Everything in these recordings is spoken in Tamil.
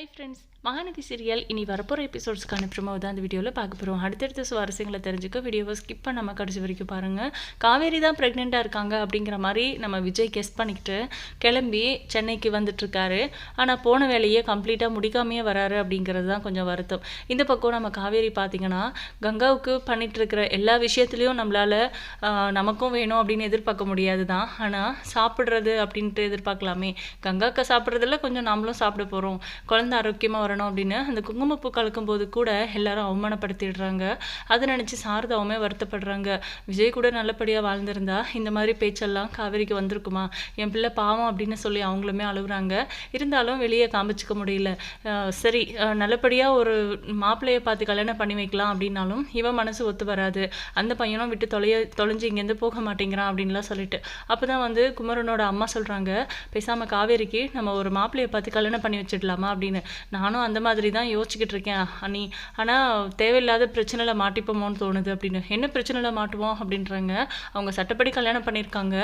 ஹை ஃப்ரெண்ட்ஸ் மகாநதி சீரியல் இனி வரப்போகிற எபிசோட்ஸ்க்கான ப்ரமோ தான் அந்த வீடியோவில் பார்க்க போகிறோம் அடுத்தடுத்த சுவாரஸ்யங்களை தெரிஞ்சுக்க வீடியோவை ஸ்கிப் பண்ணாமல் கடைசி வரைக்கும் பாருங்கள் காவேரி தான் ப்ரெக்னெண்ட்டாக இருக்காங்க அப்படிங்கிற மாதிரி நம்ம விஜய் கெஸ் பண்ணிக்கிட்டு கிளம்பி சென்னைக்கு வந்துட்டுருக்காரு. ஆனால் போன வேலையை கம்ப்ளீட்டாக முடிக்காமையே வராரு அப்படிங்கிறது தான் கொஞ்சம் வருத்தம். இந்த பக்கம் நம்ம காவேரி பார்த்திங்கன்னா கங்காவுக்கு பண்ணிகிட்ருக்கிற எல்லா விஷயத்துலையும் நம்மளால் நமக்கும் வேணும் அப்படின்னு எதிர்பார்க்க முடியாது தான். ஆனால் சாப்பிட்றது அப்படின்ட்டு எதிர்பார்க்கலாமே. கங்காக்கா சாப்பிட்றதுல கொஞ்சம் நாமளும் சாப்பிட போகிறோம் குழந்தை ஆரோக்கியமாக வரணும் அப்படின்னு அந்த குங்குமப்பூ கலக்கும் போது கூட எல்லாரும் அவமானப்படுத்திடுறாங்க. அதை நினச்சி சாரதாவுமே வருத்தப்படுறாங்க. விஜய் கூட நல்லபடியாக வாழ்ந்திருந்தா இந்த மாதிரி பேச்செல்லாம் காவேரிக்கு வந்திருக்குமா? என் பிள்ளை பாவம் அப்படின்னு சொல்லி அவங்களுமே அழுகுறாங்க. இருந்தாலும் வெளியே காமிச்சிக்க முடியல. சரி நல்லபடியாக ஒரு மாப்பிள்ளையை பார்த்து கல்யாணம் பண்ணி வைக்கலாம் அப்படின்னாலும் இவன் மனசு ஒத்து வராது. அந்த பையனும் விட்டு தொலைய தொலைஞ்சு இங்கேருந்து போக மாட்டேங்கிறான் அப்படின்லாம் சொல்லிட்டு. அப்போ தான் வந்து குமரனோட அம்மா சொல்கிறாங்க பேசாமல் காவேரிக்கு நம்ம ஒரு மாப்பிள்ளையை பார்த்து கல்யாணம் பண்ணி வச்சிடலாமா? அப்படின்னு நானும் அந்த மாதிரி தான் யோசிச்சுக்கிட்டு இருக்கேன் அனி ஆனால் தேவையில்லாத பிரச்சனையில் மாட்டிப்போமோன்னு தோணுது அப்படின்னு. என்ன பிரச்சனையில் மாட்டுவோம் அப்படின்றாங்க. அவங்க சட்டப்படி கல்யாணம் பண்ணியிருக்காங்க.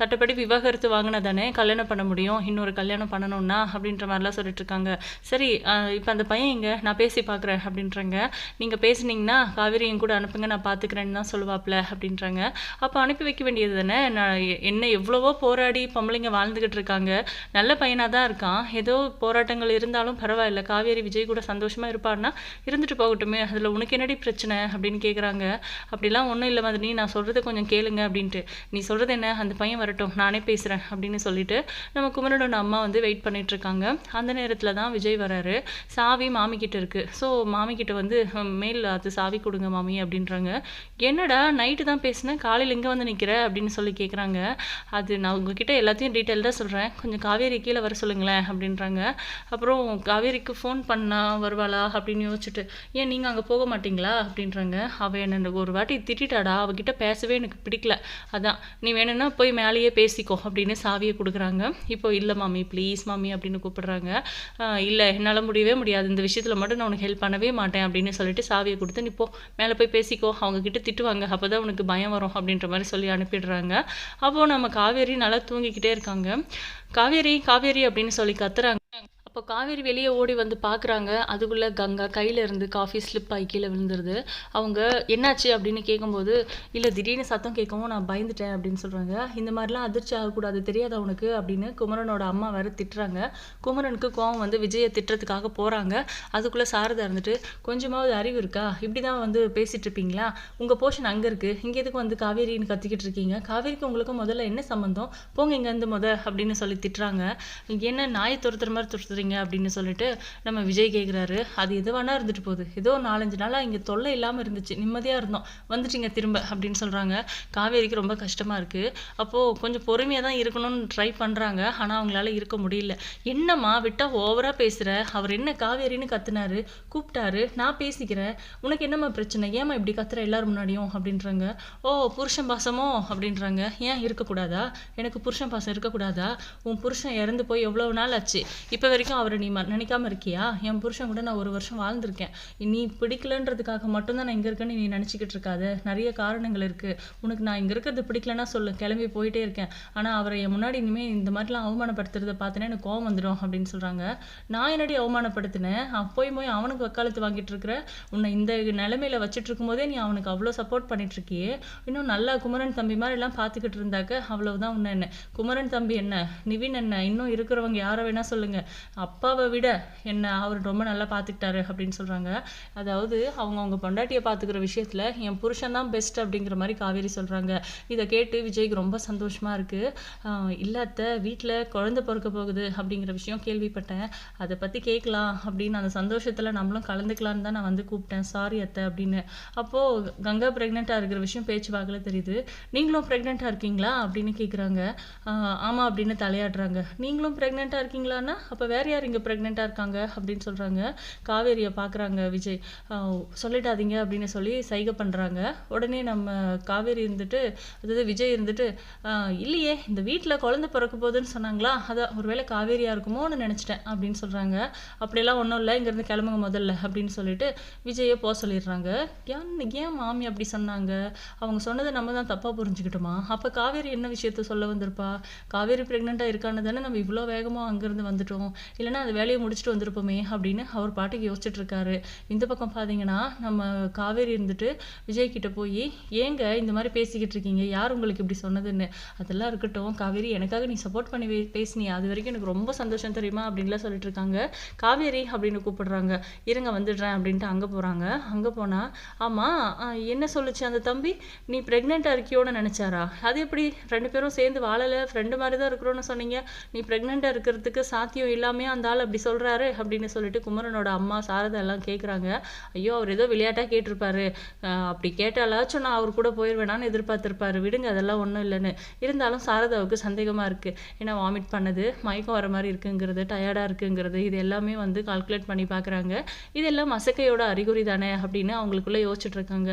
சட்டப்படி விவாகரத்து வாங்கினா தானே கல்யாணம் பண்ண முடியும். இன்னொரு கல்யாணம் பண்ணணும்னா அப்படின்ற மாதிரிலாம் சொல்லிட்டு இருக்காங்க. சரி இப்போ அந்த பையன் இங்கே நான் பேசி பார்க்குறேன் அப்படின்றாங்க. நீங்கள் பேசுனீங்கன்னா காவேரி என் கூட அனுப்புங்க நான் பார்த்துக்கிறேன்னு தான் சொல்லுவாப்ல அப்படின்றாங்க. அப்போ அனுப்பி வைக்க வேண்டியது தானே? நான் என்ன எவ்வளவோ போராடி பொம்பளைங்க வாழ்ந்துக்கிட்டு இருக்காங்க. நல்ல பையனாக தான் இருக்கான். ஏதோ போராட்டங்கள் இருந்தாலும் பரவாயில்ல. காவேரி விஜய் கூட சந்தோஷமாக இருப்பான்னா இருந்துட்டு போகட்டுமே. அதில் உனக்கு என்னடி பிரச்சனை அப்படின்னு கேட்குறாங்க அப்படிலாம் ஒன்றும் இல்லை மாதிரி நான் சொல்கிறத கொஞ்சம் கேளுங்க அப்படின்ட்டு. நீ சொல்கிறது என்ன? அந்த பையன் வரட்டும். நானே பேசுகிறேன் அப்படின்னு சொல்லிட்டு நம்ம குமரனோட அம்மா வந்து வெயிட் பண்ணிட்டு இருக்காங்க அந்த நேரத்தில் தான் விஜய் வராரு. சாவி மாமிக்கிட்ட இருக்குது ஸோ மாமிக்கிட்ட வந்து மேல் அது சாவி கொடுங்க மாமி அப்படின்றாங்க. என்னடா நைட்டு தான் பேசினேன் காலையில் இங்கே வந்து நிற்கிற அப்படின்னு சொல்லி கேட்குறாங்க அது நான் உங்ககிட்ட எல்லாத்தையும் டீட்டெயில் தான் சொல்கிறேன் கொஞ்சம் காவேரி கீழே வர சொல்லுங்களேன் அப்படின்றாங்க. அப்புறம் காவேரிக்கு ஃபோன் பண்ணால் வருவாளா அப்படின்னு யோசிச்சுட்டு ஏன் நீங்கள் அங்கே போக மாட்டீங்களா? அப்படின்றாங்க. அவள் என்ன ஒரு வாட்டி திட்டிட்டாடா அவகிட்ட பேசவே எனக்கு பிடிக்கல. அதான் நீ வேணும்னா போய் மேலேயே பேசிக்கோ அப்படின்னு சாவியை கொடுக்குறாங்க. இப்போ இல்லை மாமி ப்ளீஸ் மாமி அப்படின்னு கூப்பிடுறாங்க. இல்லை என்னால் முடியவே முடியாது. இந்த விஷயத்தில் மட்டும் நான் உனக்கு ஹெல்ப் பண்ணவே மாட்டேன் அப்படின்னு சொல்லிட்டு சாவியை கொடுத்து நீ போ மேலே போய் பேசிக்கோ. அவங்க கிட்ட திட்டுவாங்க. அப்போ தான் உனக்கு பயம் வரும் அப்படின்ற மாதிரி சொல்லி அனுப்பிடுறாங்க. அப்போது நம்ம காவேரி நல்லா தூங்கிக்கிட்டே இருக்காங்க. காவேரி காவேரி அப்படின்னு சொல்லி கத்துறாங்க. அப்போ காவேரி வெளியே ஓடி வந்து பார்க்குறாங்க அதுக்குள்ளே கங்கா கையில் இருந்து காஃபி ஸ்லிப் ஆகி கீழே விழுந்துருது. அவங்க என்னாச்சு அப்படின்னு கேட்கும்போது இல்லை திடீர்னு சத்தம் கேட்கவும் நான் பயந்துட்டேன் அப்படின்னு சொல்கிறாங்க இந்த மாதிரிலாம் அதிர்ச்சி ஆகக்கூடாது தெரியாது அவனுக்கு அப்படின்னு குமரனோட அம்மா வேறு திட்டுறாங்க. குமரனுக்கு கோவம் வந்து விஜயை திட்டுறதுக்காக போகிறாங்க அதுக்குள்ளே சாரதா இருந்துட்டு கொஞ்சமாவது அறிவு இருக்கா? இப்படி தான் வந்து பேசிகிட்டு இருப்பீங்களா? உங்கள் போர்ஷன் அங்கே இருக்குது இங்கே எதுக்கு வந்து காவேரின்னு கத்திக்கிட்டு இருக்கீங்க? காவேரிக்கு உங்களுக்கு முதல்ல என்ன சம்மந்தம் போங்க இங்கேருந்து முத அப்படின்னு சொல்லி திட்டுறாங்க. என்ன நாயை துரத்துற மாதிரி துரத்துறீங்க? அப்படின்னு சொல்லிட்டு நம்ம விஜய் கேட்குறாரு அது எது வேணா இருந்துட்டு போகுது. ஏதோ நாலஞ்சு நாளாக இங்கே தொல்லை இல்லாமல் இருந்துச்சு. நிம்மதியாக இருந்தோம். வந்துட்டீங்க திரும்ப அப்படின்னு சொல்கிறாங்க காவேரிக்கு ரொம்ப கஷ்டமாக இருக்குது அப்போது கொஞ்சம் பொறுமையாக தான் இருக்கணும்னு ட்ரை பண்ணுறாங்க ஆனால் அவங்களால இருக்க முடியல. என்னம்மா விட்டா ஓவராக பேசுகிற அவர் என்ன காவேரின்னு கத்துனாரு? கூப்பிட்டாரு. நான் பேசிக்கிறேன். உனக்கு என்னம்மா பிரச்சனை? ஏம்மா இப்படி கத்துற எல்லாரும் முன்னாடியும்? அப்படின்றாங்க. ஓ புருஷன் பாசமோ? அப்படின்றாங்க. ஏன் இருக்கக்கூடாதா எனக்கு புருஷன் பாசம் இருக்கக்கூடாதா உன் புருஷன் இறந்து போய் எவ்வளோ நாள் ஆச்சு? இப்போ வரைக்கும் அவரை நீ நினைக்காம இருக்கியா? என் புருஷன் கூட நான் ஒரு வருஷம் வாழ்ந்திருக்கேன். நீ பிடிக்கலன்றதுக்காக மட்டும்தான் நான் இங்கே இருக்கேன்னு நீ நினச்சிக்கிட்டு இருக்காத. நிறைய காரணங்கள் இருக்குது உனக்கு நான் இங்கே இருக்கிறது பிடிக்கலன்னா சொல்லு. கிளம்பி போயிட்டே இருக்கேன். ஆனால் அவரை என் முன்னாடி இனிமேல் இந்த மாதிரிலாம் அவமானப்படுத்துறதை பார்த்தேன்னா எனக்கு கோவம் வந்துடும் அப்படின்னு சொல்கிறாங்க நான் என்னடி அவமானப்படுத்தினேன்? அப்போயும் போய் போய் அவனுக்கு வக்காலத்து வாங்கிட்டு இருக்கிற உன்னை இந்த நிலைமையில வச்சுட்டு இருக்கும்போதே நீ அவனுக்கு அவ்வளோ சப்போர்ட் பண்ணிட்டு இருக்கியே இன்னும் நல்லா குமரன் தம்பி மாதிரி எல்லாம் பார்த்துக்கிட்டு இருந்தாக்க அவ்வளவுதான் உன்னை என்ன? குமரன் தம்பி என்ன? நிவின் என்ன? இன்னும் இருக்கிறவங்க யாரை வேணா சொல்லுங்க. அப்பாவை விட என்னை அவர் ரொம்ப நல்லா பார்த்துக்கிட்டாரு அப்படின்னு சொல்கிறாங்க அதாவது அவங்க அவங்க பொண்டாட்டியை பார்த்துக்கிற விஷயத்தில் என் புருஷன் தான் பெஸ்ட் அப்படிங்கிற மாதிரி காவேரி சொல்கிறாங்க இதை கேட்டு விஜய்க்கு ரொம்ப சந்தோஷமாக இருக்குது ஆஹ் வீட்டில் குழந்த பிறக்க போகுது அப்படிங்கிற விஷயம் கேள்விப்பட்டேன். அதை பற்றி கேட்கலாம் அப்படின்னு அந்த சந்தோஷத்தில் நம்மளும் கலந்துக்கலான்னு தான் நான் வந்து கூப்பிட்டேன். சாரி அத்தை அப்படின்னு. அப்போது கங்கா ப்ரெக்னெண்ட்டாக இருக்கிற விஷயம் பேச்சு வாக்கில் தெரியுது. நீங்களும் ப்ரெக்னெண்ட்டாக இருக்கீங்களா? அப்படின்னு கேட்குறாங்க ஆமாம் அப்படின்னு தலையாடுறாங்க நீங்களும் ப்ரெக்னெண்ட்டாக இருக்கீங்களான்னா அப்போ வேற யார் இங்கே ப்ரெக்னெண்ட்டாக இருக்காங்க அப்படின்னு சொல்கிறாங்க காவேரியை பார்க்குறாங்க விஜய். சொல்லிடாதீங்க அப்படின்னு சொல்லி சைகை பண்ணுறாங்க உடனே நம்ம காவேரி இருந்துட்டு அதாவது விஜய் இருந்துட்டு இல்லையே இந்த வீட்டில் குழந்தை பிறக்க போகுதுன்னு சொன்னாங்களா? அதான் ஒருவேளை காவேரியாக இருக்குமோன்னு நினச்சிட்டேன் அப்படின்னு சொல்கிறாங்க அப்படியெல்லாம் ஒன்றும் இல்லை இங்கேருந்து கிளம்புங்க முதல்ல அப்படின்னு சொல்லிட்டு விஜயை போக சொல்லிடுறாங்க. ஏன் ஏன் மாமி அப்படி சொன்னாங்க? அவங்க சொன்னதை நம்ம தான் தப்பாக புரிஞ்சுக்கிட்டோமா? அப்போ காவேரி என்ன விஷயத்த சொல்ல வந்திருப்பா? காவேரி ப்ரெக்னெண்ட்டாக இருக்கான்னு தானே நம்ம இவ்வளோ வேகமாக அங்கேருந்து வந்துட்டோம். இல்லைன்னா அந்த வேலையை முடிச்சுட்டு வந்திருப்போமே அப்படின்னு அவர் பாட்டுக்கு யோசிச்சுட்டு இருக்காரு இந்த பக்கம் பார்த்தீங்கன்னா நம்ம காவேரி இருந்துட்டு விஜய் கிட்ட போய் ஏங்க இந்த மாதிரி பேசிக்கிட்டு இருக்கீங்க. யார் உங்களுக்கு இப்படி சொன்னதுன்னு? அதெல்லாம் இருக்கட்டும். காவேரி எனக்காக நீ சப்போர்ட் பண்ணி வே- அது வரைக்கும் எனக்கு ரொம்ப சந்தோஷம் தெரியுமா? அப்படின்லாம் சொல்லிட்டு இருக்காங்க காவேரி அப்படின்னு கூப்பிடுறாங்க. இருங்க வந்துடுறேன் அப்படின்ட்டு அங்கே போகிறாங்க அங்கே போனால் ஆமாம் என்ன சொல்லுச்சு அந்த தம்பி? நீ ப்ரெக்னெண்ட்டாக இருக்கியோன்னு நினச்சாரா? அது எப்படி? ரெண்டு பேரும் சேர்ந்து வாழலை? ஃப்ரெண்டு மாதிரி தான் இருக்கிறோன்னு சொன்னீங்க. நீ ப்ரெக்னெண்ட்டாக இருக்கிறதுக்கு சாத்தியம் இல்லாமே அந்த ஆள் அப்படி சொல்கிறாரு அப்படின்னு சொல்லிட்டு குமரனோட அம்மா சாரதா எல்லாம் கேட்குறாங்க ஐயோ அவர் ஏதோ விளையாட்டாக கேட்டிருப்பாரு. அப்படி கேட்டாலாச்சும் நான் அவர் கூட போயிடுவேனான்னு எதிர்பார்த்துருப்பாரு. விடுங்க அதெல்லாம் ஒன்றும் இல்லைன்னு. இருந்தாலும் சாரதாவுக்கு சந்தேகமாக இருக்குது ஏன்னா வாமிட் பண்ணது? மயக்கம் வர மாதிரி இருக்குங்கிறது டயர்டாக இருக்குங்கிறது இது எல்லாமே வந்து கால்குலேட் பண்ணி பார்க்குறாங்க இதெல்லாம் மசக்கையோட அறிகுறி தானே அப்படின்னு அவங்களுக்குள்ளே யோசிச்சுட்ருக்காங்க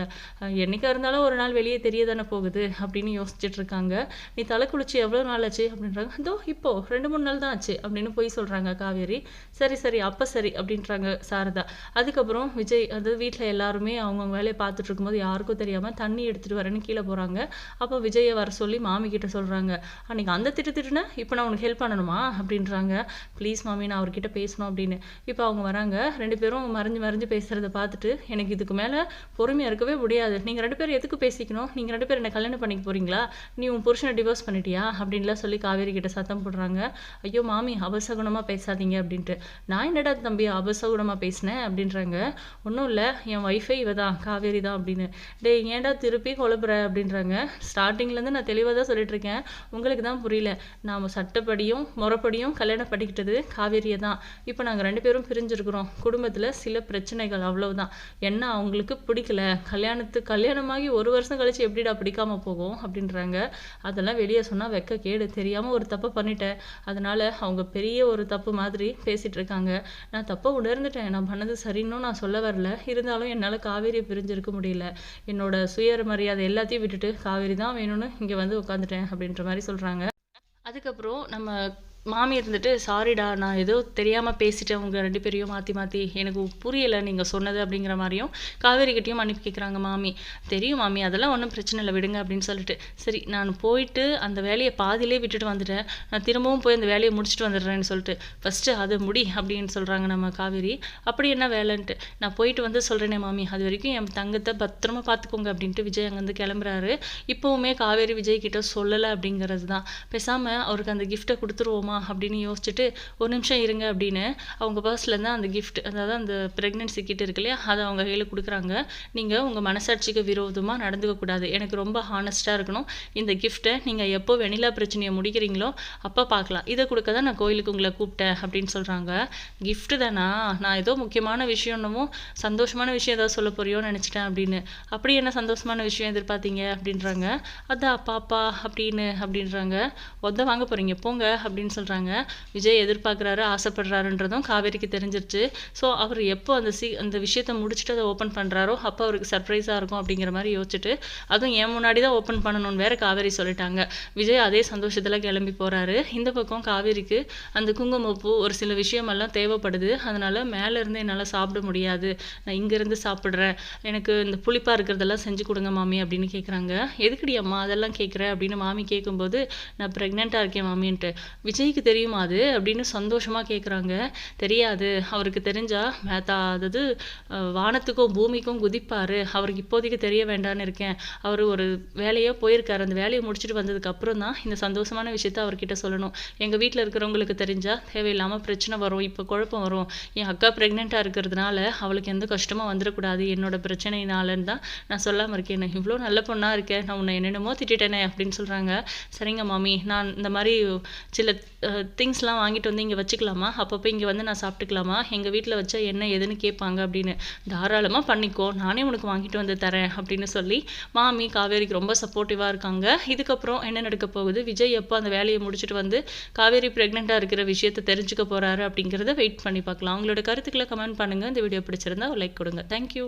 என்றைக்காக இருந்தாலும் ஒரு நாள் வெளியே தெரிய தானே போகுது அப்படின்னு யோசிச்சுட்ருக்காங்க நீ தலை குளிச்சு எவ்வளோ நாள் ஆச்சு அப்படின்றாங்க. அதோ இப்போ ரெண்டு மூணு நாள் தான் ஆச்சு அப்படின்னு போய் சொல்கிறாங்க காவேரி. சரி சரி அப்போ சரி அப்படின்றாங்க சாரதா. அதுக்கப்புறம் விஜய் அதாவது வீட்டில் எல்லாருமே அவங்கவுங்க வேலையை பார்த்துட்டு இருக்கும்போது யாருக்கும் தெரியாமல் தண்ணி எடுத்துகிட்டு வரேன்னு கீழே போகிறாங்க அப்போ விஜயை வர சொல்லி மாமி கிட்ட சொல்கிறாங்க அன்னைக்கு அந்த திட்டு திட்டுனா இப்போ நான் உனக்கு ஹெல்ப் பண்ணணுமா? அப்படின்றாங்க. ப்ளீஸ் மாமி நான் அவர்கிட்ட பேசணும் அப்படின்னு. இப்போ அவங்க வராங்க. ரெண்டு பேரும் மறைஞ்சு மறைஞ்சு பேசுகிறத பார்த்துட்டு எனக்கு இதுக்கு மேலே பொறுமையாக இருக்கவே முடியாது. நீங்கள் ரெண்டு பேரும் எதுக்கு பேசிக்கணும்? நீங்கள் ரெண்டு பேரும் என்ன கல்யாணம் பண்ணிக்க போகிறீங்களா நீ உன் புருஷனை டிவோர்ஸ் பண்ணிட்டியா? அப்படின்லாம் சொல்லி காவேரி கிட்ட சத்தம் போடுறாங்க. ஐயோ மாமி அபசகுணமாக பேசாதீங்க அப்படின்ட்டு. நான் என்னடா தம்பி அபசகுணமாக பேசினேன் அப்படின்றாங்க. ஒன்றும் இல்லை என் ஒய்ஃபை இவ தான் காவேரி தான் அப்படின்னு. டேய் ஏன்டா திருப்பி குழப்புற அப்படின்றாங்க. ஸ்டார்டிங்லேருந்து நான் தெளிவாக தான் சொல்லிட்டுருக்கேன் உங்களுக்கு தான் புரியல. நாம் சட்டப்படியும் முறைப்படியும் கல்யாணம் பண்ணிக்கிட்டது காவேரியை தான். இப்போ நாங்கள் ரெண்டு பேரும் பிரிஞ்சிருக்கிறோம். குடும்பத்தில் சில பிரச்சனைகள் அவ்வளவுதான். என்ன அவங்களுக்கு பிடிக்கல? கல்யாணத்து கல்யாணமாகி ஒரு வருஷம் கழிச்சு எப்படிடா பிடிக்காம போகும் அப்படின்றாங்க. அதெல்லாம் வெளியே சொன்னால் வெக்க கேடு. தெரியாமல் ஒரு தப்பை பண்ணிட்டேன். அதனால் அவங்க பெரிய ஒரு தப்பு மாதிரி பேசிட்டு இருக்காங்க நான் தப்பாக உணர்ந்துட்டேன். நான் பண்ணது சரின்னும் நான் சொல்ல வரல. இருந்தாலும் என்னால் காவேரியை பிரிஞ்சிருக்க முடியல. என்னோட சுயர மரியாதை எல்லாத்தையும் விட்டுட்டு காவேரி தான் வேணும்னு இங்கே வந்து உட்காந்துட்டேன் அப்படின்ற மாதிரி சொல்கிறாங்க அதுக்கப்புறம் நம்ம மாமி இருந்துட்டு சாரிடா நான் ஏதோ தெரியாமல் பேசிட்டேன். உங்கள் ரெண்டு பேரையும் மாற்றி மாற்றி எனக்கு புரியலை நீங்கள் சொன்னது அப்படிங்கிற மாதிரியும் காவேரி கிட்டேயும் கேட்குறாங்க மாமி. தெரியும் மாமி அதெல்லாம் ஒன்றும் பிரச்சனை இல்லை விடுங்க அப்படின்னு சொல்லிட்டு. சரி நான் போயிட்டு அந்த வேலையை பாதியிலே விட்டுட்டு வந்துட்டேன் நான் திரும்பவும் போய் அந்த வேலையை முடிச்சுட்டு வந்துடுறேன்னு சொல்லிட்டு ஃபஸ்ட்டு அது முடி அப்படின்னு சொல்கிறாங்க நம்ம காவேரி. அப்படி என்ன வேலைன்ட்டு? நான் போயிட்டு வந்து சொல்கிறேனே மாமி. அது வரைக்கும் என் தங்கத்தை பத்திரமா பார்த்துக்கோங்க அப்படின்ட்டு விஜய் அங்கேருந்து கிளம்புறாரு. இப்போவுமே காவேரி விஜய் கிட்ட சொல்லலை அப்படிங்கிறது தான் பேசாமல் அவருக்கு அந்த கிஃப்ட்டை கொடுத்துருவோமா அப்படின்னு யோசிச்சுட்டு ஒரு நிமிஷம் இருங்க அப்படின்னு அவங்க பர்ஸ்லேருந்து அந்த கிஃப்ட் அதாவது அந்த ப்ரெக்னென்சி கிட் இருக்கு இல்லையா அதை அவங்க கையில் கொடுக்குறாங்க. நீங்கள் உங்கள் மனசாட்சிக்கு விரோதமாக நடந்துக்க கூடாது. எனக்கு ரொம்ப ஹானஸ்ட்டாக இருக்கணும். இந்த கிஃப்ட்டை நீங்கள் எப்போ வெனிலா பிரச்சனையை முடிக்கிறீங்களோ அப்போ பார்க்கலாம். இதை கொடுக்க தான் நான் கோயிலுக்கு உங்களை கூப்பிட்டேன் அப்படின்னு சொல்கிறாங்க கிஃப்ட்டு தானா? நான் ஏதோ முக்கியமான விஷயம்னமோ சந்தோஷமான விஷயம் ஏதாவது சொல்ல போறியோன்னு நினச்சிட்டேன் அப்படின்னு. அப்படி என்ன சந்தோஷமான விஷயம் எதிர்பார்த்தீங்க? அப்படின்றாங்க. அதான் பாப்பா அப்படின்னு அப்படின்றாங்க. ஒத்த வாங்க போகிறீங்க போங்க அப்படின்னு சொல்கிறாங்க விஜய் எதிர்பார்க்குறாரு ஆசைப்படுறாருன்றதும் காவேரிக்கு தெரிஞ்சிருச்சு. ஸோ அவர் எப்போ அந்த சி அந்த விஷயத்தை முடிச்சுட்டு அதை ஓப்பன் பண்ணுறாரோ அப்போ அவருக்கு சர்ப்ரைஸாக இருக்கும் அப்படிங்கிற மாதிரி யோசிச்சுட்டு அதுவும் என் முன்னாடி தான் ஓப்பன் பண்ணணும்னு வேற காவேரி சொல்லிட்டாங்க. விஜய் அதே சந்தோஷத்தில் கிளம்பி போகிறாரு இந்த பக்கம் காவேரிக்கு அந்த குங்குமப்பூ ஒரு சில விஷயமெல்லாம் தேவைப்படுது. அதனால் மேலேருந்து என்னால் சாப்பிட முடியாது. நான் இங்கேருந்து சாப்பிட்றேன். எனக்கு இந்த புளிப்பாக இருக்கிறதெல்லாம் செஞ்சு கொடுங்க மாமி அப்படின்னு கேட்குறாங்க எதுக்குடி அம்மா அதெல்லாம் கேட்குற அப்படின்னு மாமி கேட்கும்போது நான் ப்ரெக்னெண்ட்டாக இருக்கேன் மாமின்ட்டு. விஜய் விஜய்க்கு தெரியுமா அது அப்படின்னு சந்தோஷமாக கேட்குறாங்க தெரியாது. அவருக்கு தெரிஞ்சால் மேத்தா அதாவது வானத்துக்கும் பூமிக்கும் குதிப்பார். அவருக்கு இப்போதைக்கு தெரிய வேண்டான்னு இருக்கேன். அவர் ஒரு வேலையோ போயிருக்காரு. அந்த வேலையை முடிச்சுட்டு வந்ததுக்கப்புறம் தான் இந்த சந்தோஷமான விஷயத்த அவர்கிட்ட சொல்லணும். எங்கள் வீட்டில் இருக்கிறவங்களுக்கு தெரிஞ்சால் தேவையில்லாமல் பிரச்சனை வரும். இப்போ குழப்பம் வரும். என் அக்கா ப்ரெக்னெண்ட்டாக இருக்கிறதுனால அவளுக்கு எந்த கஷ்டமும் வந்துடக்கூடாது. என்னோட பிரச்சனையினாலன்னு தான் நான் சொல்லாமல் இருக்கேன். இவ்வளோ நல்ல பொண்ணாக இருக்கேன் நான் உன்னை என்னென்னமோ திட்டிட்டேனே அப்படின்னு சொல்கிறாங்க சரிங்க மாமி. நான் இந்த மாதிரி சில திங்ஸ்லாம் வாங்கிட்டு வந்து இங்கே வச்சுக்கலாமா? அப்பப்போ இங்கே வந்து நான் சாப்பிட்டுக்கலாமா? எங்கள் வீட்டில் வச்சா என்ன ஏதுன்னு கேட்பாங்க அப்படின்னு தாராளமாக பண்ணிக்கோ. நானே உனக்கு வாங்கிட்டு வந்து தரேன் அப்படின்னு சொல்லி மாமி காவேரிக்கு ரொம்ப சப்போர்ட்டிவாக இருக்காங்க. இதுக்கப்புறம் என்ன நடக்க போகுது? விஜய் எப்போ அந்த வேலையை முடிச்சுட்டு வந்து காவேரி ப்ரெக்னெண்ட்டாக இருக்கிற விஷயத்தை தெரிஞ்சுக்க போகிறாரு அப்படிங்கிறத வெயிட் பண்ணி பார்க்கலாம். அவங்களோட கருத்துக்களை கமெண்ட் பண்ணுங்கள் இந்த வீடியோ பிடிச்சிருந்தா லைக் கொடுங்க. தேங்க்யூ